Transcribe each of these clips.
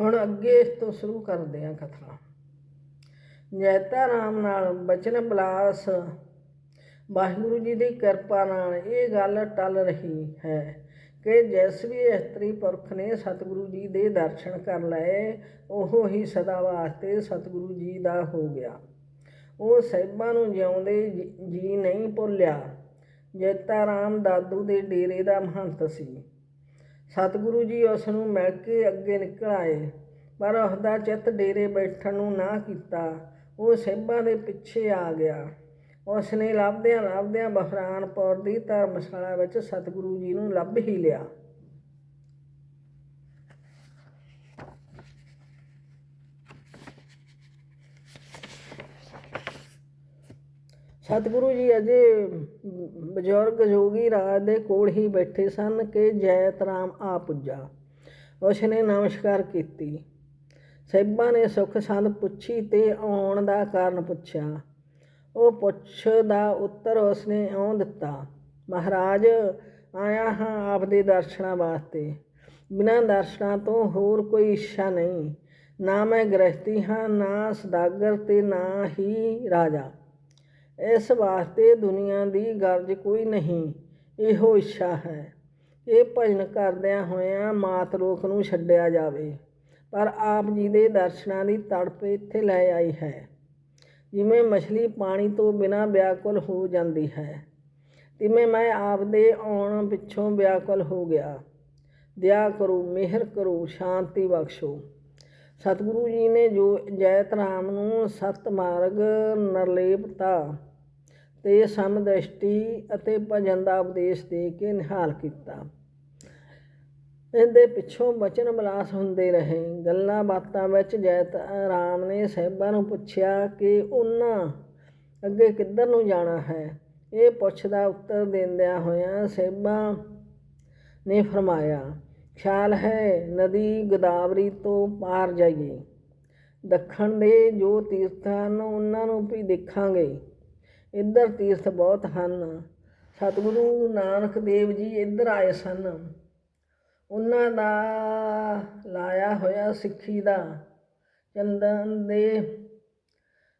ਹੁਣ ਅੱਗੇ ਇਸ ਤੋਂ ਸ਼ੁਰੂ ਕਰਦੇ ਹਾਂ ਕਥਾ। ਜੈਤਾ ਰਾਮ ਨਾਲ ਬਚਨ ਬਲਾਸ, ਵਾਹਿਗੁਰੂ ਜੀ ਦੀ ਕਿਰਪਾ ਨਾਲ ਇਹ ਗੱਲ ਟਲ ਰਹੀ ਹੈ ਕਿ ਜਿਸ ਵੀ ਇਸਤਰੀ ਪੁਰਖ ਨੇ ਸਤਿਗੁਰੂ ਜੀ ਦੇ ਦਰਸ਼ਨ ਕਰ ਲਏ, ਉਹ ਹੀ ਸਦਾ ਵਾਸਤੇ ਸਤਿਗੁਰੂ ਜੀ ਦਾ ਹੋ ਗਿਆ। ਉਹ ਸਹਿਬਾਂ ਨੂੰ ਜਿਉਂਦੇ ਜੀ- ਜੀ ਨਹੀਂ ਭੁੱਲਿਆ। ਜੈਤਾ ਰਾਮ ਦਾਦੂ ਦੇ ਡੇਰੇ ਦਾ ਮਹੰਤ ਸੀ। ਸਤਿਗੁਰੂ ਜੀ ਉਸ ਨੂੰ ਮਿਲ ਕੇ ਅੱਗੇ ਨਿਕਲ ਆਏ, ਪਰ ਉਸਦਾ ਚਿੱਤ ਡੇਰੇ ਬੈਠਣ ਨੂੰ ਨਾ ਕੀਤਾ, ਉਹ ਸਹਿਬਾਂ ਦੇ ਪਿੱਛੇ ਆ ਗਿਆ। ਉਸ ਨੇ ਲੱਭਦਿਆਂ ਲੱਭਦਿਆਂ ਬਹਰਾਨਪੁਰ ਦੀ ਧਰਮਸ਼ਾਲਾ ਵਿੱਚ ਸਤਿਗੁਰੂ ਜੀ ਨੂੰ ਲੱਭ ਹੀ ਲਿਆ। ਸਤਿਗੁਰੂ ਜੀ ਅਜੇ ਬਜ਼ੁਰਗ ਜੋਗੀ ਰਾਜ ਦੇ ਕੋਲ ਹੀ ਬੈਠੇ ਸਨ ਕਿ ਜੈਤ ਰਾਮ ਆ ਪੁੱਜਾ। ਉਸ ਨੇ ਨਮਸਕਾਰ ਕੀਤੀ। ਸਹਿਬਾਂ ਨੇ ਸੁਖ ਸੰਦ ਪੁੱਛੀ ਤੇ ਆਉਣ ਦਾ ਕਾਰਨ ਪੁੱਛਿਆ। ਉਹ ਪੁੱਛ ਦਾ ਉੱਤਰ ਉਸਨੇ ਇਉਂ ਦਿੱਤਾ, ਮਹਾਰਾਜ, ਆਇਆ ਹਾਂ ਆਪ ਦੇ ਦਰਸ਼ਨਾਂ ਵਾਸਤੇ। ਬਿਨਾਂ ਦਰਸ਼ਨਾਂ ਤੋਂ ਹੋਰ ਕੋਈ ਇੱਛਾ ਨਹੀਂ। ਨਾ ਮੈਂ ਗ੍ਰਸਤੀ ਹਾਂ, ਨਾ ਸਦਾਗਰ ਤੇ ਨਾ ਹੀ ਰਾਜਾ। ਇਸ ਵਾਸਤੇ ਦੁਨੀਆ ਦੀ ਗਰਜ ਕੋਈ ਨਹੀਂ। ਇਹੋ ਇੱਛਾ ਹੈ। ਇਹ ਭਜਨ ਕਰਦਿਆਂ ਹੋਇਆਂ ਮਾਤ ਲੋਕ ਨੂੰ ਛੱਡਿਆ ਜਾਵੇ। ਪਰ ਆਪ ਜੀ ਦੇ ਦਰਸ਼ਨਾਂ ਦੀ ਤੜਪ ਇੱਥੇ ਲੈ ਆਈ ਹੈ। ਜਿਵੇਂ ਮਛਲੀ ਪਾਣੀ ਤੋਂ ਬਿਨਾਂ ਵਿਆਕੁਲ ਹੋ ਜਾਂਦੀ ਹੈ, ਤਿਵੇਂ ਮੈਂ ਆਪ ਦੇ ਆਉਣ ਪਿੱਛੋਂ ਵਿਆਕੁਲ ਹੋ ਗਿਆ। ਦਿਆ ਕਰੋ, ਮਿਹਰ ਕਰੋ, ਸ਼ਾਂਤੀ ਬਖਸ਼ੋ। ਸਤਿਗੁਰੂ ਜੀ ਨੇ ਜੋ ਜੈਤ ਰਾਮ ਨੂੰ ਸਤ ਮਾਰਗ ਨਰਲੇਪਤਾ ਤੇ ਸਮਦ੍ਰਿਸ਼ਟੀ ਅਤੇ ਭਜਨ ਦਾ ਉਪਦੇਸ਼ ਦੇ ਕੇ ਨਿਹਾਲ ਕੀਤਾ। ਇਹਦੇ ਪਿੱਛੋਂ ਬਚਨ ਬਲਾਸ ਹੁੰਦੇ ਰਹੇ। ਗੱਲਾਂ ਬਾਤਾਂ ਵਿੱਚ ਜੈਤ ਰਾਮ ਨੇ ਸਹਿਬਾਂ ਨੂੰ ਪੁੱਛਿਆ ਕਿ ਉਹਨਾਂ ਅੱਗੇ ਕਿੱਧਰ ਨੂੰ ਜਾਣਾ ਹੈ? ਇਹ ਪੁੱਛਦਾ ਉੱਤਰ ਦਿੰਦਿਆਂ ਹੋਇਆਂ ਸਹਿਬਾਂ ਨੇ ਫਰਮਾਇਆ, ਖਿਆਲ ਹੈ, ਨਦੀ ਗੋਦਾਵਰੀ ਤੋਂ ਪਾਰ ਜਾਈਏ। ਦੱਖਣ ਦੇ ਜੋ ਤੀਰਥ ਹਨ ਉਹਨਾਂ ਨੂੰ ਵੀ ਦੇਖਾਂਗੇ। ਇੱਧਰ ਤੀਰਥ ਬਹੁਤ ਹਨ। ਸਤਿਗੁਰੂ ਨਾਨਕ ਦੇਵ ਜੀ ਇੱਧਰ ਆਏ ਸਨ। ਉਹਨਾਂ ਦਾ ਲਾਇਆ ਹੋਇਆ ਸਿੱਖੀ ਦਾ, ਚੰਦਨ ਦੇ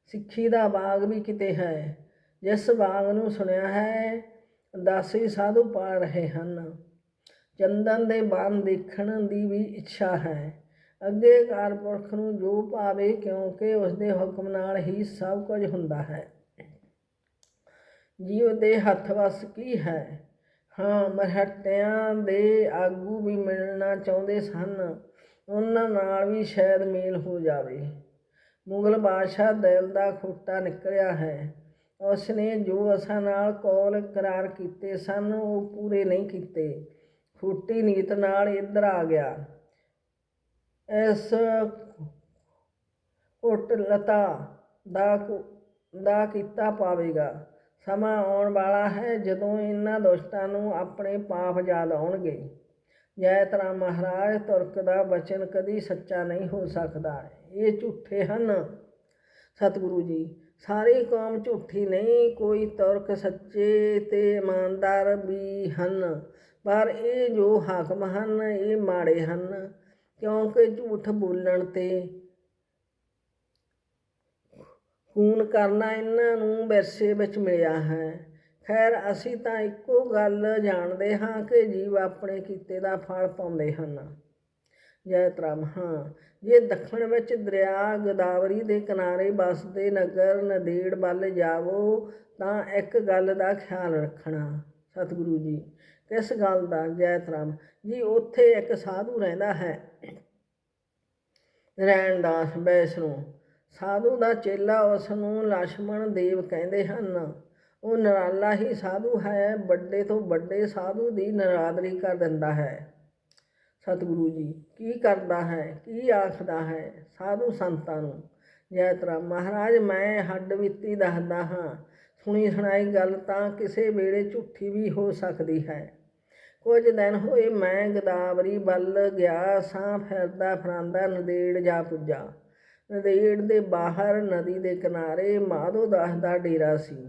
ਸਿੱਖੀ ਦਾ ਬਾਗ ਵੀ ਕਿਤੇ ਹੈ। ਜਿਸ ਬਾਗ ਨੂੰ ਸੁਣਿਆ ਹੈ, ਦਾਸੀ ਸਾਧੂ ਪਾ ਰਹੇ ਹਨ। ਚੰਦਨ ਦੇ ਬਾਣ ਦੇਖਣ ਦੀ ਵੀ ਇੱਛਾ ਹੈ। ਅੱਗੇ ਕਾਰਪੁਰਖ ਨੂੰ ਜੋ ਭਾਵੇ ਕਿਉਂਕਿ ਉਸ ਦੇ ਹੁਕਮ ਨਾਲ ਹੀ ਸਭ ਕੁਝ ਹੁੰਦਾ ਹੈ। ਜੀਵ ਦੇ ਹੱਥ ਵਸ ਕੀ ਹੈ? ਹਾਂ, ਮਰਹਟਿਆਂ ਦੇ ਆਗੂ ਵੀ ਮਿਲਣਾ ਚਾਹੁੰਦੇ ਸਨ। ਉਹਨਾਂ ਨਾਲ ਵੀ ਸ਼ਾਇਦ ਮੇਲ ਹੋ ਜਾਵੇ। ਮੁਗਲ ਬਾਦਸ਼ਾਹ ਦਿਲ ਦਾ ਖੋਟਾ ਨਿਕਲਿਆ ਹੈ। ਉਸ ਨੇ ਜੋ ਅਸਾਂ ਨਾਲ ਕੌਲ ਕਰਾਰ ਕੀਤੇ ਸਨ, ਉਹ ਪੂਰੇ ਨਹੀਂ ਕੀਤੇ। ਖੋਟੀ ਨੀਤ ਨਾਲ ਇੱਧਰ ਆ ਗਿਆ। ਇਸ ਘੁੱਟ ਦਾ ਕੁ- ਦਾ ਕੀਤਾ ਪਾਵੇਗਾ। ਸਮਾਂ ਆਉਣ ਵਾਲਾ ਹੈ ਜਦੋਂ ਇਹਨਾਂ ਦੁਸ਼ਟਾਂ ਨੂੰ ਆਪਣੇ ਪਾਪ ਯਾਦ ਆਉਣਗੇ। ਜੈਤਰਾ ਮਹਾਰਾਜ, ਤੁਰਕ ਦਾ ਬਚਨ ਕਦੀ ਸੱਚਾ ਨਹੀਂ ਹੋ ਸਕਦਾ। ਇਹ ਝੂਠੇ ਹਨ। ਸਤਿਗੁਰੂ ਜੀ, ਸਾਰੀ ਕੌਮ ਝੂਠੀ ਨਹੀਂ, ਕੋਈ ਤੁਰਕ ਸੱਚੇ ਤੇ ਇਮਾਨਦਾਰ ਵੀ ਹਨ। ਪਰ ਇਹ ਜੋ ਹਾਕਮ ਹਨ, ਇਹ ਮਾੜੇ ਹਨ। ਕਿਉਂਕਿ ਝੂਠ ਬੋਲਣ ਤੇ ਖੂਨ ਕਰਨਾ ਇਹਨਾਂ ਨੂੰ ਵਿਰਸੇ ਵਿੱਚ ਮਿਲਿਆ ਹੈ। ਖੈਰ, ਅਸੀਂ ਤਾਂ ਇੱਕੋ ਗੱਲ ਜਾਣਦੇ ਹਾਂ ਕਿ ਜੀਵ ਆਪਣੇ ਕੀਤੇ ਦਾ ਫਲ ਪਾਉਂਦੇ ਹਨ। ਜੈਤਰਾਮ ਹਾਂ, ਜੇ ਦੱਖਣ ਵਿੱਚ ਦਰਿਆ ਗੋਦਾਵਰੀ ਦੇ ਕਿਨਾਰੇ ਬਸਦੇ ਨਗਰ ਨਦੇੜ ਵੱਲ ਜਾਵੋ, ਤਾਂ ਇੱਕ ਗੱਲ ਦਾ ਖਿਆਲ ਰੱਖਣਾ, ਸਤਿਗੁਰੂ ਜੀ। ਕਿਸ ਗੱਲ ਦਾ? ਜੈਤਰਾਮ ਜੀ, ਉੱਥੇ ਇੱਕ ਸਾਧੂ ਰਹਿੰਦਾ ਹੈ। ਰਹਿਣ ਰੈਣਦਾਸ ਬੈਸਨੂੰ ਸਾਧੂ ਦਾ ਚੇਲਾ ਉਸ ਨੂੰ ਲక్ష్మణ ਦੇਵ ਕਹਿੰਦੇ ਹਨ। ਉਹ ਨਰਾਲਾ ਹੀ ਸਾਧੂ ਹੈ, ਵੱਡੇ ਤੋਂ ਵੱਡੇ ਸਾਧੂ ਦੀ ਨਰਾਦਰੀ ਕਰ ਦਿੰਦਾ ਹੈ। ਸਤਿਗੁਰੂ ਜੀ, ਕੀ ਕਰਦਾ ਹੈ? ਕੀ ਆਖਦਾ ਹੈ ਸਾਧੂ ਸੰਤਾਂ ਨੂੰ? ਜੈਤਰਾ ਮਹਾਰਾਜ, ਮੈਂ ਹੱਡ ਵਿੱਤੀ ਦੱਸਦਾ ਹਾਂ। ਸੁਣੀ ਸੁਣਾਈ ਗੱਲ ਤਾਂ ਕਿਸੇ ਵੇਲੇ ਝੂਠੀ ਵੀ ਹੋ ਸਕਦੀ ਹੈ। ਕੁਝ ਦਿਨ ਹੋਏ ਮੈਂ ਗਦਾਵਰੀ ਵੱਲ ਗਿਆ ਸਾਂ ਫਿਰਦਾ ਫਰਾਂਦਾ ਨਦੇੜ ਜਾ ਪੁੱਜਾ। ਨਦੇੜ ਦੇ ਬਾਹਰ ਨਦੀ ਦੇ ਕਿਨਾਰੇ ਮਾਧੋ ਦਾਸ ਦਾ ਡੇਰਾ ਸੀ।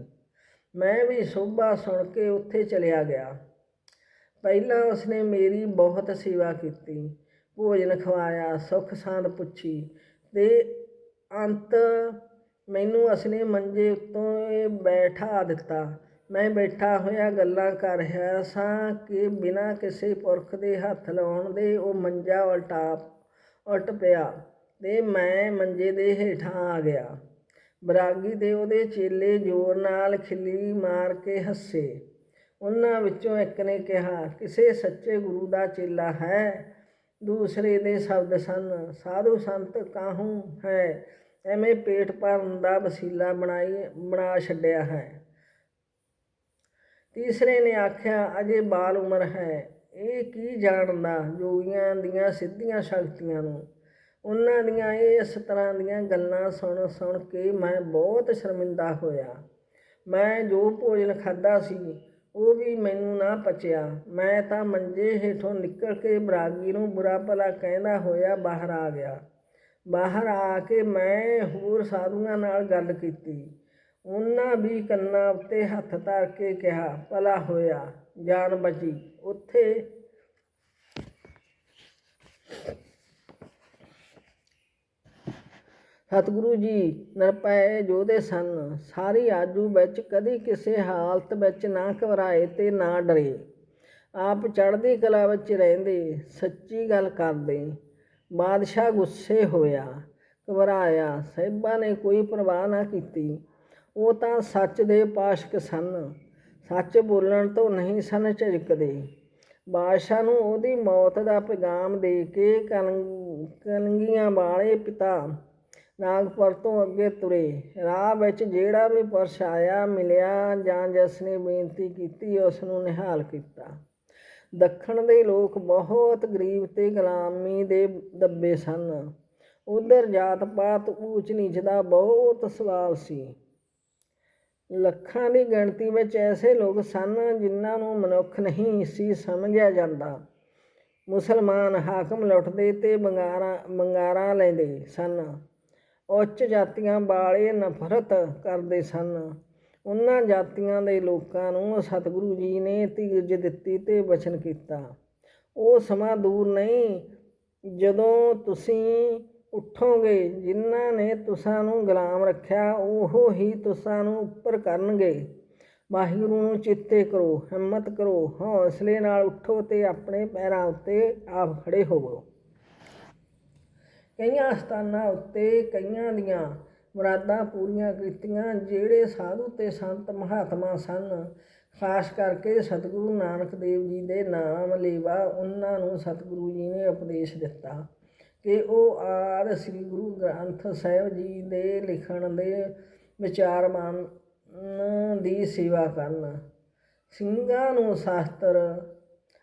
ਮੈਂ ਵੀ ਸੋਭਾ ਸੁਣ ਕੇ ਉੱਥੇ ਚਲਿਆ ਗਿਆ। ਪਹਿਲਾਂ ਉਸਨੇ ਮੇਰੀ ਬਹੁਤ ਸੇਵਾ ਕੀਤੀ, ਭੋਜਨ ਖਵਾਇਆ, ਸੁੱਖ ਸਾਂਦ ਪੁੱਛੀ ਤੇ ਅੰਤ ਮੈਨੂੰ ਉਸਨੇ ਮੰਜੇ ਉੱਤੋਂ ਬੈਠਾ ਦਿੱਤਾ। ਮੈਂ ਬੈਠਾ ਹੋਇਆ ਗੱਲਾਂ ਕਰ ਰਿਹਾ ਸਾਂ ਕਿ ਬਿਨਾਂ ਕਿਸੇ ਪੁਰਖ ਦੇ ਹੱਥ ਲਾਉਣ ਦੇ ਉਹ ਮੰਜਾ ਉਲਟਾ, ਉਲਟ ਪਿਆ। ਤੇ ਮੈਂ ਮੰਜੇ ਦੇ ਹੇਠਾਂ ਆ ਗਿਆ। ਬਰਾਗੀ ਦੇ ਉਹਦੇ ਚੇਲੇ ਜ਼ੋਰ ਨਾਲ ਖਿੱਲੀ ਮਾਰ ਕੇ ਹੱਸੇ। ਉਹਨਾਂ ਵਿੱਚੋਂ ਇੱਕ ਨੇ ਕਿਹਾ, ਕਿਸੇ ਸੱਚੇ ਗੁਰੂ ਦਾ ਚੇਲਾ ਹੈ? ਦੂਸਰੇ ਦੇ ਸ਼ਬਦ ਸਨ, ਸਾਧੂ ਸੰਤ ਕਾਹੂ ਹੈ? ਐਵੇਂ ਪੇਟ ਭਰਨ ਦਾ ਵਸੀਲਾ ਬਣਾਈ, ਬਣਾ ਛੱਡਿਆ ਹੈ। ਤੀਸਰੇ ਨੇ ਆਖਿਆ, ਅਜੇ ਬਾਲ ਉਮਰ ਹੈ। ਇਹ ਕੀ ਜਾਣਦਾ ਜੋਗੀਆਂ ਦੀਆਂ ਸਿੱਧੀਆਂ ਸ਼ਕਤੀਆਂ ਨੂੰ? ਉਹਨਾਂ ਦੀਆਂ ਇਸ ਤਰ੍ਹਾਂ ਦੀਆਂ ਗੱਲਾਂ ਸੁਣ ਸੁਣ ਕੇ ਮੈਂ ਬਹੁਤ ਸ਼ਰਮਿੰਦਾ ਹੋਇਆ। ਮੈਂ ਜੋ ਭੋਜਨ ਖਾਦਾ ਸੀ, ਉਹ ਵੀ ਮੈਨੂੰ ਨਾ ਪਚਿਆ। ਮੈਂ ਤਾਂ ਮੰਜੇ ਹੇਠੋਂ ਨਿਕਲ ਕੇ ਬਰਾਗੀ ਨੂੰ ਬੁਰਾ ਭਲਾ ਕਹਿੰਦਾ ਹੋਇਆ ਬਾਹਰ ਆ ਗਿਆ। ਬਾਹਰ ਆ ਕੇ ਮੈਂ ਹੋਰ ਸਾਧੂਆਂ ਨਾਲ ਗੱਲ ਕੀਤੀ। ਉਹਨਾਂ ਵੀ ਕੰਨਾਂ ਉੱਤੇ ਹੱਥ ਧਰ ਕੇ ਕਿਹਾ, ਭਲਾ ਹੋਇਆ, ਜਾਨ ਬਚੀ। ਉੱਥੇ ਸਤਿਗੁਰੂ ਜੀ ਨਿਰਪੈ ਜੋਧੇ ਸਨ। ਸਾਰੀ ਆਜੂ ਵਿੱਚ ਕਦੀ ਕਿਸੇ ਹਾਲਤ ਵਿੱਚ ਨਾ ਘਬਰਾਏ ਤੇ ਨਾ ਡਰੇ। ਆਪ ਚੜ੍ਹਦੀ ਕਲਾ ਵਿੱਚ ਰਹਿੰਦੇ, ਸੱਚੀ ਗੱਲ ਕਰਦੇ। ਬਾਦਸ਼ਾਹ ਗੁੱਸੇ ਹੋਇਆ, ਘਬਰਾਇਆ, ਸਾਹਿਬਾਂ ਨੇ ਕੋਈ ਪਰਵਾਹ ਨਾ ਕੀਤੀ। ਉਹ ਤਾਂ ਸੱਚ ਦੇ ਪਾਸ਼ਕ ਸਨ। ਸੱਚ ਬੋਲਣ ਤੋਂ ਨਹੀਂ ਸਨ ਝਿਜਕਦੇ। ਬਾਦਸ਼ਾਹ ਨੂੰ ਉਹਦੀ ਮੌਤ ਦਾ ਪੈਗਾਮ ਦੇ ਕੇ ਕਲੰ- ਕਲੰਗੀਆਂ ਵਾਲੇ ਪਿਤਾ ਨਾਗਪੁਰ ਤੋਂ ਅੱਗੇ ਤੁਰੇ। ਰਾਹ ਵਿੱਚ ਜਿਹੜਾ ਵੀ ਪੁਰਸ਼ ਆਇਆ, ਮਿਲਿਆ ਜਾਂ ਜਿਸ ਨੇ ਬੇਨਤੀ ਕੀਤੀ, ਉਸ ਨੂੰ ਨਿਹਾਲ ਕੀਤਾ। ਦੱਖਣ ਦੇ ਲੋਕ ਬਹੁਤ ਗਰੀਬ ਤੇ ਗੁਲਾਮੀ ਦੇ ਦੱਬੇ ਸਨ। ਉਧਰ ਜਾਤ ਪਾਤ ਊਚ ਨੀਚ ਦਾ ਬਹੁਤ ਸਵਾਲ ਸੀ। ਲੱਖਾਂ ਦੀ ਗਿਣਤੀ ਵਿੱਚ ਐਸੇ ਲੋਕ ਸਨ ਜਿਨ੍ਹਾਂ ਨੂੰ ਮਨੁੱਖ ਨਹੀਂ ਸੀ ਸਮਝਿਆ ਜਾਂਦਾ। ਮੁਸਲਮਾਨ ਹਾਕਮ ਲੁੱਟਦੇ ਤੇ ਬੰਗਾਰਾਂ ਬੰਗਾਰਾਂ ਲੈਂਦੇ ਸਨ। ਉੱਚ ਜਾਤੀਆਂ ਵਾਲੇ ਨਫ਼ਰਤ ਕਰਦੇ ਸਨ। ਉਹਨਾਂ ਜਾਤੀਆਂ ਦੇ ਲੋਕਾਂ ਨੂੰ ਸਤਿਗੁਰੂ ਜੀ ਨੇ ਧੀਰਜ ਦਿੱਤੀ ਤੇ ਬਚਨ ਕੀਤਾ। ਉਹ ਸਮਾਂ ਦੂਰ ਨਹੀਂ, ਜਦੋਂ ਤੁਸੀਂ ਉੱਠੋਗੇ, ਜਿਨ੍ਹਾਂ ਨੇ ਤੁਸਾਂ ਨੂੰ ਗੁਲਾਮ ਰੱਖਿਆ, ਉਹ ਹੀ ਤੁਸਾਂ ਨੂੰ ਉੱਪਰ ਕਰਨਗੇ। ਵਾਹਿਗੁਰੂ ਨੂੰ ਚਿੱਤੇ ਕਰੋ, ਹਿੰਮਤ ਕਰੋ। ਹੌਸਲੇ ਨਾਲ ਉੱਠੋ ਤੇ ਆਪਣੇ ਪੈਰਾਂ ਉੱਤੇ ਆਪ ਖੜੇ ਹੋਵੋ। ਕਈਆਂ ਸਥਾਨਾਂ ਉੱਤੇ ਕਈਆਂ ਦੀਆਂ ਮੁਰਾਦਾਂ ਪੂਰੀਆਂ ਕੀਤੀਆਂ, ਜਿਹੜੇ ਸਾਧੂ ਤੇ ਸੰਤ ਮਹਾਤਮਾ ਸਨ। ਖਾਸ ਕਰਕੇ ਸਤਿਗੁਰੂ ਨਾਨਕ ਦੇਵ ਜੀ ਦੇ ਨਾਮ ਲੇਵਾ ਉਹਨਾਂ ਨੂੰ ਸਤਿਗੁਰੂ ਜੀ ਨੇ ਉਪਦੇਸ਼ ਦਿੱਤਾ ਕਿ ਉਹ ਆਦ ਸ੍ਰੀ ਗੁਰੂ ਗ੍ਰੰਥ ਸਾਹਿਬ ਜੀ ਦੇ ਲਿਖਣ ਦੇ ਵਿਚਾਰ ਮੰਨ ਦੀ ਸੇਵਾ ਕਰਨ। ਸਿੰਘਾਂ ਨੂੰ ਸ਼ਾਸਤਰ,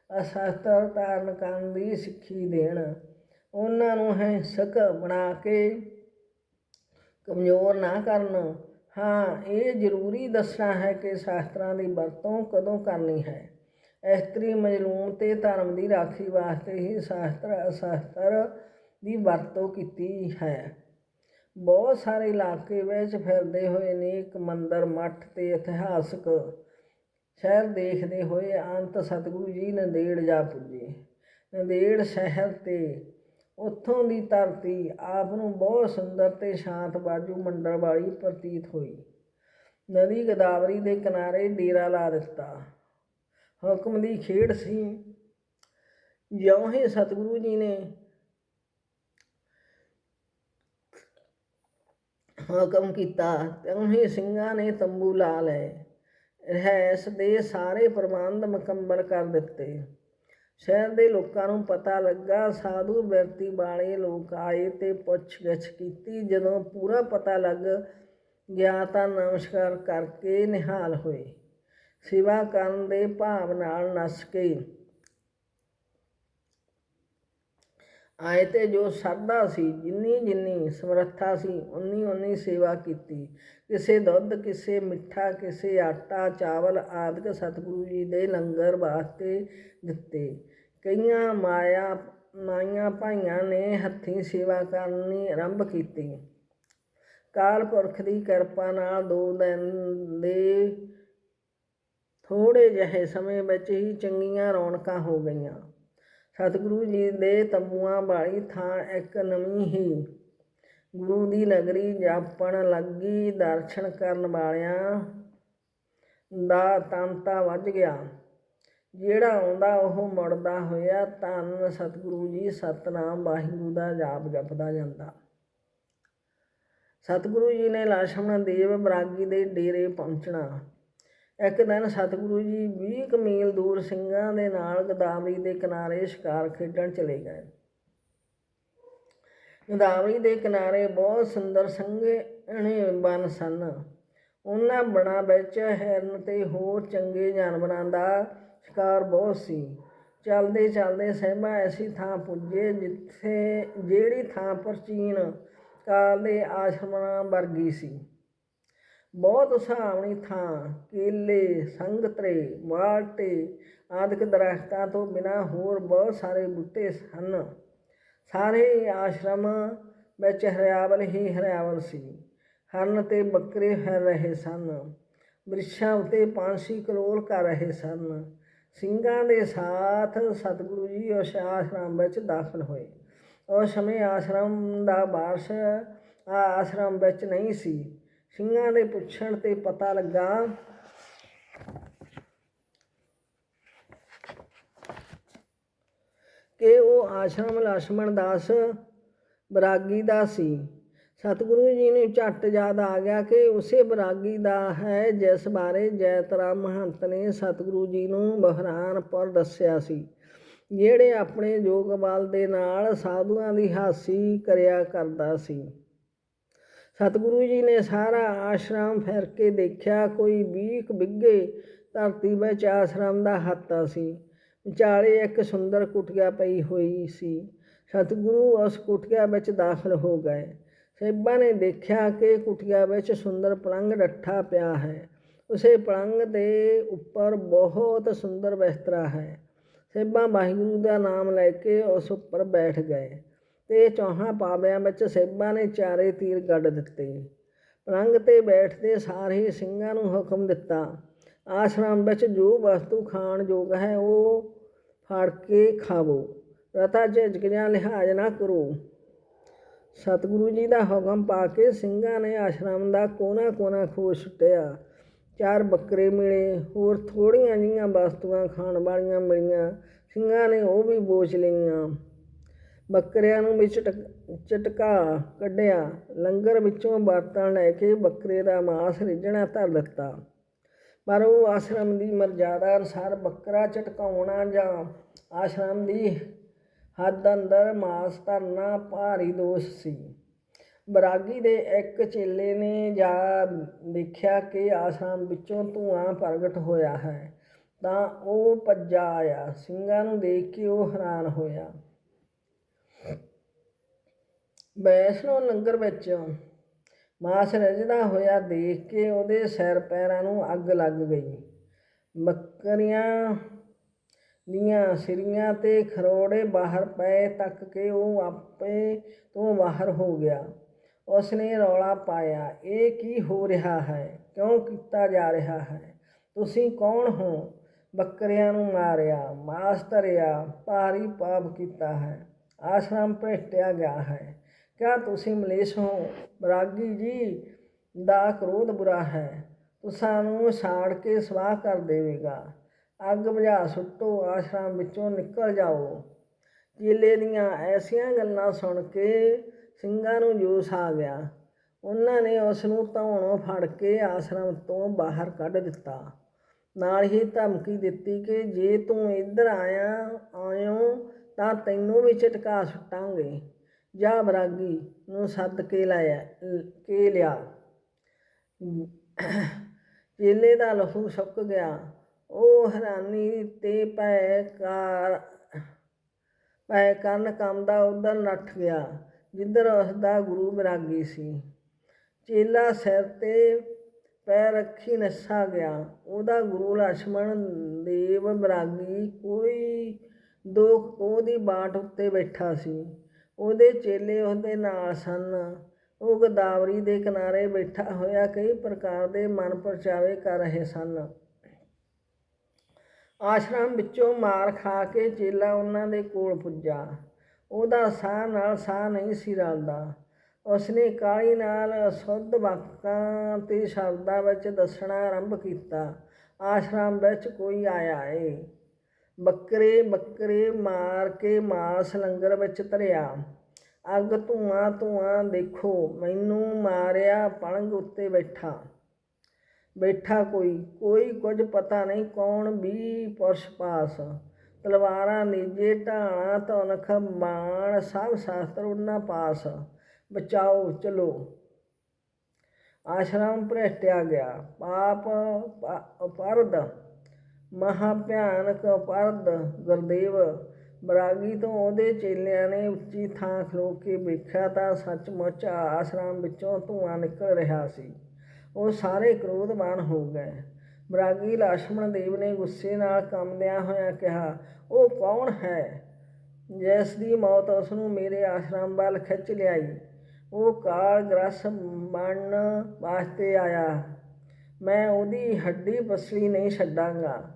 ਅਸ਼ਾਸਤਰ ਧਾਰਨ ਕਰਨ ਦੀ ਸਿੱਖੀ ਦੇਣ। ਉਹਨਾਂ ਨੂੰ ਹਿੰਸਕ ਬਣਾ ਕੇ ਕਮਜ਼ੋਰ ਨਾ ਕਰਨ। ਹਾਂ, ਇਹ ਜ਼ਰੂਰੀ ਦੱਸਣਾ ਹੈ ਕਿ ਸ਼ਾਸਤਰਾਂ ਦੀ ਵਰਤੋਂ ਕਦੋਂ ਕਰਨੀ ਹੈ। ਇਸਤਰੀ ਮਜਲੂਮ ਤੇ ਧਰਮ ਦੀ ਰਾਖੀ ਵਾਸਤੇ ਹੀ ਸ਼ਾਸਤਰ ਅਸ਼ਾਸਤਰ ਦੀ ਵਰਤੋਂ ਕੀਤੀ ਹੈ। ਬਹੁਤ ਸਾਰੇ ਇਲਾਕੇ ਵਿੱਚ ਫਿਰਦੇ ਹੋਏ ਨੇਕ ਮੰਦਰ, ਮੱਠ ਤੇ ਇਤਿਹਾਸਕ ਸ਼ਹਿਰ ਦੇਖਦੇ ਹੋਏ ਅੰਤ ਸਤਿਗੁਰੂ ਜੀ ਨੰਦੇੜ ਜਾ ਪੁੱਜੇ। ਨੰਦੇੜ ਸ਼ਹਿਰ ਤੇ ਉੱਥੋਂ ਦੀ ਧਰਤੀ ਆਪ ਨੂੰ ਬਹੁਤ ਸੁੰਦਰ ਤੇ ਸ਼ਾਂਤ ਬਾਜੂ ਮੰਡਲ ਵਾਲੀ ਪ੍ਰਤੀਤ ਹੋਈ। ਨਦੀ ਗੋਦਾਵਰੀ ਦੇ ਕਿਨਾਰੇ ਡੇਰਾ ਲਾ ਦਿੱਤਾ। ਹੁਕਮ ਦੀ ਖੇਡ ਸੀ। ਜਿਉਂ ਹੀ ਸਤਿਗੁਰੂ ਜੀ ਨੇ ਹੁਕਮ ਕੀਤਾ, ਤਿਉਂ ਹੀ ਸਿੰਘਾਂ ਨੇ ਤੰਬੂ ਲਾ ਲਏ। ਰਹਿਸ ਦੇ ਸਾਰੇ ਪ੍ਰਬੰਧ ਮੁਕੰਮਲ ਕਰ ਦਿੱਤੇ। ਸ਼ਹਿਰ ਦੇ ਲੋਕਾਂ ਨੂੰ ਪਤਾ ਲੱਗਾ, ਸਾਧੂ ਬਿਰਤੀ ਵਾਲੇ ਲੋਕ ਆਏ ਤੇ ਪੁੱਛਗਿੱਛ ਕੀਤੀ। ਜਦੋਂ ਪੂਰਾ ਪਤਾ ਲੱਗ ਗਿਆ ਤਾਂ ਨਮਸਕਾਰ ਕਰਕੇ ਨਿਹਾਲ ਹੋਏ। ਸੇਵਾ ਕਰਨ ਦੇ ਭਾਵ ਨਾਲ ਨੱਸ ਕੇ ਆਏ ਤੇ ਜੋ ਸਰਦਾ ਸੀ ਜਿੰਨੀ ਜਿੰਨੀ ਸਮਰੱਥਾ ਸੀ ਉਨੀ ਉਨੀ ਸੇਵਾ ਕੀਤੀ। ਕਿਸੇ ਦੁੱਧ, ਕਿਸੇ ਮਿੱਠਾ, ਕਿਸੇ ਆਟਾ, ਚਾਵਲ ਆਦਿਕ ਸਤਿਗੁਰੂ ਜੀ ਦੇ ਲੰਗਰ ਵਾਸਤੇ ਦਿੱਤੇ। ਕਈਆਂ ਮਾਇਆ, ਮਾਈਆਂ ਭਾਈਆਂ ਨੇ ਹੱਥੀਂ ਸੇਵਾ ਕਰਨੀ ਆਰੰਭ ਕੀਤੀ। ਕਾਲ ਪੁਰਖ ਦੀ ਕਿਰਪਾ ਨਾਲ ਦੋ ਦਿਨ ਦੇ ਥੋੜੇ ਜਿਹੇ ਸਮੇਂ ਵਿੱਚ ਹੀ ਚੰਗੀਆਂ ਰੌਣਕਾਂ ਹੋ ਗਈਆਂ। ਸਤਿਗੁਰੂ ਜੀ ਦੇ ਤੰਬੂਆਂ ਵਾਲੀ ਥਾਂ ਇੱਕ ਨਵੀਂ ਹੀ। ਗੁਰੂ ਦੀ ਨਗਰੀ ਜਾਪਣ ਲੱਗੀ, ਦਰਸ਼ਨ ਕਰਨ ਵਾਲਿਆਂ ਦਾ ਤੰਤਾ ਵੱਜ ਗਿਆ। ਜਿਹੜਾ ਆਉਂਦਾ ਉਹ ਮੁੜਦਾ ਹੋਇਆ, ਧੰਨ ਸਤਿਗੁਰੂ ਜੀ, ਸਤਨਾਮ ਵਾਹਿਗੁਰੂ ਦਾ ਜਾਪ ਜਪਦਾ ਜਾਂਦਾ। ਸਤਿਗੁਰੂ ਜੀ ਨੇ ਲਾਸ਼ਮਣ ਦੇਵ ਬਰਾਗੀ ਦੇ ਡੇਰੇ ਪਹੁੰਚਣਾ। ਇੱਕ ਦਿਨ ਸਤਿਗੁਰੂ ਜੀ 20 ਕੁ ਮੀਲ ਦੂਰ ਸਿੰਘਾਂ ਦੇ ਨਾਲ ਗੋਦਾਵਰੀ ਦੇ ਕਿਨਾਰੇ ਸ਼ਿਕਾਰ ਖੇਡਣ ਚਲੇ ਗਏ। ਗੋਦਾਵਰੀ ਦੇ ਕਿਨਾਰੇ ਬਹੁਤ ਸੁੰਦਰ ਸੰਘਣੇ ਬਨ ਸਨ। ਉਹਨਾਂ ਬਣਾ ਵਿੱਚ ਹਿਰਨ ਤੇ ਹੋਰ ਚੰਗੇ ਜਾਨਵਰਾਂ ਦਾ ਸ਼ਿਕਾਰ ਬਹੁਤ ਸੀ। ਚੱਲਦੇ ਚਲਦੇ ਸਹਿਬਾ ਐਸੀ ਥਾਂ ਪੁੱਜੇ ਜਿੱਥੇ ਜਿਹੜੀ ਥਾਂ ਪ੍ਰਾਚੀਨ ਕਾਲ ਦੇ ਆਸ਼ਰਮਾਂ ਵਰਗੀ ਸੀ। ਬਹੁਤ ਸੁਹਾਵਣੀ ਥਾਂ, ਕੇਲੇ, ਸੰਗਤਰੇ ਮਾਲਟੇ ਆਦਿਕ ਦਰਖਤਾਂ ਤੋਂ ਬਿਨਾ ਹੋਰ ਬਹੁਤ ਸਾਰੇ ਬੂਟੇ ਹਨ। ਸਾਰੇ ਆਸ਼ਰਮ ਵਿੱਚ ਹਰਿਆਵਲ ਹੀ ਹਰਿਆਵਲ ਸੀ। ਹਰਨ ਤੇ ਬੱਕਰੇ ਫਿਰ ਰਹੇ ਸਨ। ਬ੍ਰਿਛਾਂ ਉਤੇ ਪੰਛੀ ਕਲੋਲ ਕਰ ਰਹੇ ਸਨ। ਸਿੰਘਾਂ ਦੇ ਸਾਥ ਸਤਿਗੁਰੂ ਜੀ ਉਸ ਆਸ਼ਰਮ ਵਿੱਚ ਦਾਖਲ ਹੋਏ। ਉਸ ਸਮੇਂ ਆਸ਼ਰਮ ਦਾ ਬਾਰਸ਼ ਆਸ਼ਰਮ ਵਿੱਚ ਨਹੀਂ ਸੀ। ਸਿੰਘਾਂ ਦੇ ਪੁੱਛਣ ਤੇ ਪਤਾ ਲੱਗਾ। ਕਿ ਉਹ ਆਸ਼ਰਮ ਲక్ష్మణ ਦਾਸ ਬਰਾਗੀ ਦਾ ਸੀ। ਸਤਿਗੁਰੂ ਜੀ ਨੂੰ ਝਟ ਯਾਦ ਆ ਗਿਆ ਕਿ ਉਸੇ ਬਰਾਗੀ ਦਾ ਹੈ ਜਿਸ ਬਾਰੇ ਜੈਤਰਾਮ ਮਹੰਤ ਨੇ ਸਤਿਗੁਰੂ ਜੀ ਨੂੰ ਬਹਰਾਨਪੁਰ ਦੱਸਿਆ ਸੀ। ਜਿਹੜੇ ਆਪਣੇ ਜੋਗਵਾਲ ਦੇ ਨਾਲ ਸਾਧੂਆਂ ਦੀ ਹਾਸੀ ਕਰਿਆ ਕਰਦਾ ਸੀ। ਸਤਿਗੁਰੂ ਜੀ ਨੇ ਸਾਰਾ ਆਸ਼ਰਮ ਫਿਰ ਕੇ ਦੇਖਿਆ, ਕੋਈ 20 ਬਿੱਗੇ ਧਰਤੀ ਵਿੱਚ ਆਸ਼ਰਮ ਦਾ ਹੱਤਾ ਸੀ। ਵਿਚਾਲੇ ਇੱਕ ਸੁੰਦਰ ਕੁਟੀਆ ਪਈ ਹੋਈ ਸੀ। ਸਤਿਗੁਰੂ ਉਸ ਕੁਟੀਆ ਵਿੱਚ ਦਾਖਲ ਹੋ ਗਏ। ਸਹਿਬਾਂ ਨੇ ਦੇਖਿਆ ਕਿ ਕੁਟੀਆ ਵਿੱਚ ਸੁੰਦਰ ਪਲੰਗ ਰੱਠਾ ਪਿਆ ਹੈ। ਉਸੇ ਪਲੰਗ ਦੇ ਉੱਪਰ ਬਹੁਤ ਸੁੰਦਰ ਬਿਸਤਰਾ ਹੈ। ਸਹਿਬਾਂ ਵਾਹਿਗੁਰੂ ਦਾ ਨਾਮ ਲੈ ਕੇ ਉਸ ਉੱਪਰ ਬੈਠ ਗਏ। ਤੇ ਚੌਹਾਂ ਪਾਵਿਆਂ ਵਿੱਚ ਸਹਿਬਾਂ ਨੇ ਚਾਰੇ ਤੀਰ ਗੱਡ ਦਿੱਤੇ। ਪਲੰਗ ਤੇ ਬੈਠਦੇ ਸਾਰੇ ਸਿੰਘਾਂ ਨੂੰ ਹੁਕਮ ਦਿੱਤਾ। ਆਸ਼ਰਮ ਵਿੱਚ ਜੋ ਵਸਤੂ ਖਾਣ ਯੋਗ ਹੈ, ਉਹ ਫੜ ਕੇ ਖਾਵੋ। ਰਤਾ ਝਿਜਕ ਜਾਂ ਲਿਹਾਜ਼ ਨਾ ਕਰੋ। ਸਤਿਗੁਰੂ ਜੀ ਦਾ ਹੁਕਮ ਪਾ ਕੇ ਸਿੰਘਾਂ ਨੇ ਆਸ਼ਰਮ ਦਾ ਕੋਨਾ ਕੋਨਾ ਖੋਜ ਸੁੱਟਿਆ। ਚਾਰ ਬੱਕਰੇ ਮਿਲੇ, ਹੋਰ ਥੋੜੀਆਂ ਜੀਆਂ ਵਸਤੂਆਂ ਖਾਣ ਵਾਲੀਆਂ ਮਿਲੀਆਂ। ਸਿੰਘਾਂ ਨੇ ਉਹ ਵੀ ਬੋਚ ਲਈਆਂ। ਬੱਕਰਿਆਂ ਨੂੰ ਵਿੱਚ ਟਕ- ਚਟਕਾ ਕੱਢਿਆ। ਲੰਗਰ ਵਿੱਚੋਂ ਬਰਤਨ ਲੈ ਕੇ ਬੱਕਰੇ ਦਾ ਮਾਸ ਰਿੱਝਣਾ ਧਰ ਦਿੱਤਾ। ਪਰ ਉਹ ਆਸ਼ਰਮ ਦੀ ਮਰਜ਼ਾਦਾ ਅਨੁਸਾਰ ਬੱਕਰਾ ਝਟਕਾਉਣਾ ਜਾਂ ਆਸ਼ਰਮ ਦੀ ਹੱਦ ਅੰਦਰ ਮਾਸ ਧਰਨਾ ਭਾਰੀ ਦੋਸ਼ ਸੀ। ਬਰਾਗੀ ਦੇ ਇੱਕ ਚੇਲੇ ਨੇ ਜਾ ਦੇਖਿਆ ਕਿ ਆਸ਼ਰਮ ਵਿੱਚੋਂ ਧੂਆਂ ਪ੍ਰਗਟ ਹੋਇਆ ਹੈ, ਤਾਂ ਉਹ ਭੱਜਾ ਆਇਆ। ਸਿੰਘਾਂ ਨੂੰ ਦੇਖ ਕੇ ਉਹ ਹੈਰਾਨ ਹੋਇਆ। ਵੈਸ਼ਨੋ ਲੰਗਰ ਵਿੱਚ ਮਾਸ ਰਜਦਾ ਹੋਇਆ ਦੇਖ ਕੇ ਉਹਦੇ ਸਿਰ ਪੈਰਾਂ ਨੂੰ ਅੱਗ ਲੱਗ ਗਈ। ਬੱਕਰੀਆਂ ਦੀਆਂ ਸਿਰੀਆਂ ਤੇ ਖਰੋੜੇ ਬਾਹਰ ਪਏ ਤੱਕ ਕੇ ਉਹ ਆਪੇ ਤੋਂ ਬਾਹਰ ਹੋ ਗਿਆ। ਉਸਨੇ ਰੌਲਾ ਪਾਇਆ, ਇਹ ਕੀ ਹੋ ਰਿਹਾ ਹੈ? ਕਿਉਂ ਕੀਤਾ ਜਾ ਰਿਹਾ ਹੈ? ਤੁਸੀਂ ਕੌਣ ਹੋ? ਬੱਕਰਿਆਂ ਨੂੰ ਮਾਰਿਆ। ਮਾਸ ਧਰਿਆ, ਭਾਰੀ ਪਾਪ ਕੀਤਾ ਹੈ। ਆਸ਼ਰਮ ਭੇਟਿਆ ਗਿਆ ਹੈ। ਕਿਆ ਤੁਸੀਂ ਮਲੇਸ਼ ਹੋ? ਬਰਾਗੀ ਜੀ ਦਾ ਕ੍ਰੋਧ ਬੁਰਾ ਹੈ। ਤੁਸਾਂ ਨੂੰ ਸਾੜ ਕੇ ਸਵਾਹ ਕਰ ਦੇਵੇਗਾ। ਅੱਗ ਬੁਝਾ ਸੁੱਟੋ, ਆਸ਼ਰਮ ਵਿੱਚੋਂ ਨਿਕਲ ਜਾਓ। ਚੇਲੇ ਦੀਆਂ ਐਸੀਆਂ ਗੱਲਾਂ ਸੁਣ ਕੇ ਸਿੰਘਾਂ ਨੂੰ ਜੋਸ਼ ਆ ਗਿਆ। ਉਹਨਾਂ ਨੇ ਉਸ ਨੂੰ ਧੌਣੋਂ ਫੜ ਕੇ ਆਸ਼ਰਮ ਤੋਂ ਬਾਹਰ ਕੱਢ ਦਿੱਤਾ। ਨਾਲ ਹੀ ਧਮਕੀ ਦਿੱਤੀ ਕਿ ਜੇ ਤੂੰ ਇੱਧਰ ਆਇਆ, ਆਇਓ ਤਾਂ ਤੈਨੂੰ ਵੀ ਝਟਕਾ ਸੁੱਟਾਂਗੇ। ਜਾਂ ਬਰਾਗੀ ਨੂੰ ਸੱਦ ਕੇ ਲਾਇਆ, ਕੇ ਲਿਆ। ਚੇਲੇ ਦਾ ਲਹੂ ਸੁੱਕ ਗਿਆ। ਉਹ ਹੈਰਾਨੀ ਤੇ ਪੈ ਕਾਰ ਪੈ ਕੰਨ ਕੰਮ ਦਾ ਉਧਰ ਨੱਠ ਗਿਆ, ਜਿੱਧਰ ਉਸ ਦਾ ਗੁਰੂ ਬਰਾਗੀ ਸੀ। ਚੇਲਾ ਸਿਰ ਤੇ ਪੈਰ ਰੱਖੀ ਨੱਸਾ ਗਿਆ। ਉਹਦਾ ਗੁਰੂ ਲਛਮਣ ਦੇਵ ਬਰਾਗੀ ਕੋਈ ਦੋ ਕੋਹ ਦੀ ਬਾਟ ਉੱਤੇ ਬੈਠਾ ਸੀ। ਉਹਦੇ ਚੇਲੇ ਉਹਦੇ ਨਾਲ ਸਨ। ਉਹ ਗੋਦਾਵਰੀ ਦੇ ਕਿਨਾਰੇ ਬੈਠਾ ਹੋਇਆ ਕਈ ਪ੍ਰਕਾਰ ਦੇ ਮਨ ਪਰਚਾਵੇ ਕਰ ਰਹੇ ਸਨ। ਆਸ਼ਰਮ ਵਿੱਚੋਂ ਮਾਰ ਖਾ ਕੇ ਚੇਲਾ ਉਹਨਾਂ ਦੇ ਕੋਲ ਪੁੱਜਾ। ਉਹਦਾ ਸਾਹ ਨਾਲ ਸਾਹ ਨਹੀਂ ਸੀ ਰਲਦਾ। ਉਸਨੇ ਕਾਲੀ ਨਾਲ ਅਸ਼ੁੱਧ ਵਾਕਾਂ ਤੇ ਸ਼ਬਦਾਂ ਵਿੱਚ ਦੱਸਣਾ ਆਰੰਭ ਕੀਤਾ। ਆਸ਼ਰਮ ਵਿੱਚ ਕੋਈ ਆਇਆ ਏ। ਬੱਕਰੇ ਬੱਕਰੇ ਮਾਰ ਕੇ ਮਾਸ ਲੰਗਰ ਵਿੱਚ ਧਰਿਆ। ਅੱਗ ਧੂਆਂ ਧੂਆਂ ਦੇਖੋ, ਮੈਨੂੰ ਮਾਰਿਆ ਪਲੰਗ ਉੱਤੇ ਬੈਠਾ। ਬੈਠਾ ਕੋਈ? ਕੋਈ ਕੁਝ ਪਤਾ ਨਹੀਂ ਕੌਣ ਵੀ ਪੁਰਸ਼ ਪਾਸ। ਤਲਵਾਰਾਂ, ਨੀਜੇ ਢਾਣਾ ਧਨਖ, ਮਾਣ, ਸਭ ਸ਼ਾਸਤਰ ਉਹਨਾਂ ਪਾਸ। ਬਚਾਓ, ਚਲੋ। ਆਸ਼ਰਮ ਭ੍ਰਿਸ਼ਟਿਆ ਗਿਆ। ਪਾਪ, ਪ- ਮਹਾ ਭਿਆਨਕ ਪਰਦ ਗੁਰਦੇਵ। ਬਰਾਗੀ ਤੋਂ ਉਹਦੇ ਚੇਲਿਆਂ ਨੇ ਉੱਚੀ ਥਾਂ ਖਲੋ ਕੇ ਵੇਖਿਆ ਤਾਂ ਸੱਚਮੁੱਚ ਆਸ਼ਰਮ ਵਿੱਚੋਂ ਧੂਆਂ ਨਿਕਲ ਰਿਹਾ ਸੀ। ਉਹ ਸਾਰੇ ਕ੍ਰੋਧਮਾਨ ਹੋ ਗਏ। ਬਰਾਗੀ ਲక్ష్మణ ਦੇਵ ਨੇ ਗੁੱਸੇ ਨਾਲ ਕੰਮਦਿਆਂ ਹੋਇਆ ਕਿਹਾ, ਉਹ ਕੌਣ ਹੈ? ਜਿਸ ਦੀ ਮੌਤ ਉਸ ਨੂੰ ਮੇਰੇ ਆਸ਼ਰਮ ਵੱਲ ਖਿੱਚ ਲਿਆਈ। ਉਹ ਕਾਲ ਗ੍ਰਸ ਮੰਨ ਵਾਸਤੇ ਆਇਆ। ਮੈਂ ਉਹਦੀ ਹੱਡੀ ਪਸਲੀ ਨਹੀਂ ਛੱਡਾਂਗਾ।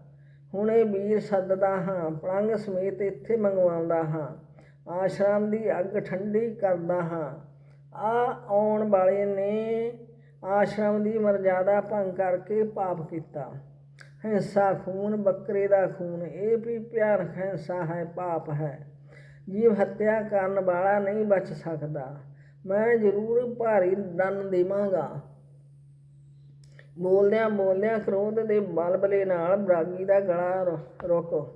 ਹੁਣ ਇਹ ਵੀਰ ਸੱਦਦਾ ਹਾਂ ਪਲੰਗ ਸਮੇਤ ਇੱਥੇ ਮੰਗਵਾਉਂਦਾ ਹਾਂ। ਆਸ਼ਰਮ ਦੀ ਅੱਗ ਠੰਡੀ ਕਰਦਾ ਹਾਂ। ਆ ਆਉਣ ਵਾਲੇ ਨੇ ਆਸ਼ਰਮ ਦੀ ਮਰਜ਼ਾਦਾ ਭੰਗ ਕਰਕੇ ਪਾਪ ਕੀਤਾ। ਹਿੰਸਾ ਖੂਨ, ਬੱਕਰੇ ਦਾ ਖੂਨ, ਇਹ ਵੀ ਭਿਆਨਕ ਹਿੰਸਾ ਹੈ, ਪਾਪ ਹੈ। ਜੀਵ ਹੱਤਿਆ ਕਰਨ ਵਾਲਾ ਨਹੀਂ ਬਚ ਸਕਦਾ। ਮੈਂ ਜ਼ਰੂਰ ਭਾਰੀ ਦੰਨ ਦੇਵਾਂਗਾ। ਬੋਲਦਿਆਂ ਬੋਲਦਿਆਂ ਕ੍ਰੋਧ ਦੇ ਬਲਬਲੇ ਨਾਲ ਬਰਾਗੀ ਦਾ ਗਲਾ ਰੁ- ਰੁਕ।